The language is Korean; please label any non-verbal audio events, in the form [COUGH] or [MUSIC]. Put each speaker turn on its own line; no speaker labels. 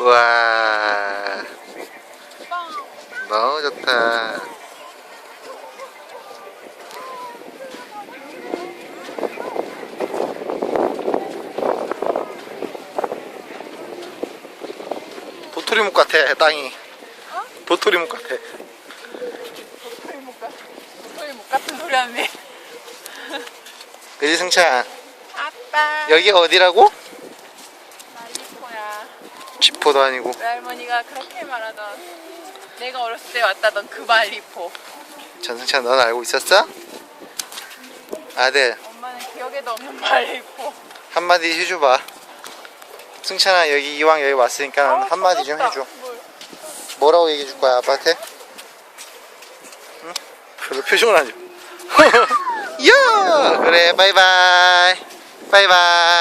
우와. 너무 좋다. 도토리묵 같아 땅이. 도토리묵 같아
도토리묵 같 도토리묵 같은 소리 하네.
그지 승찬
아빠.
여기가 어디라고?
말리포야.
지포도 아니고
우리 할머니가 그렇게 말하던 내가 어렸을 때 왔다던 그 말리포.
전승찬 넌 알고 있었어? 아들
엄마는 기억에도 없는 말리포.
한마디 해줘봐 승찬아 여기 이왕 여기 왔으니까
아우,
한마디 좀. 해줘
물.
뭐라고 얘기해 줄 거야 아빠한테? 응? 별로 표정을 안 줘. [LAUGHS] 야 그래 바이바이 바이바이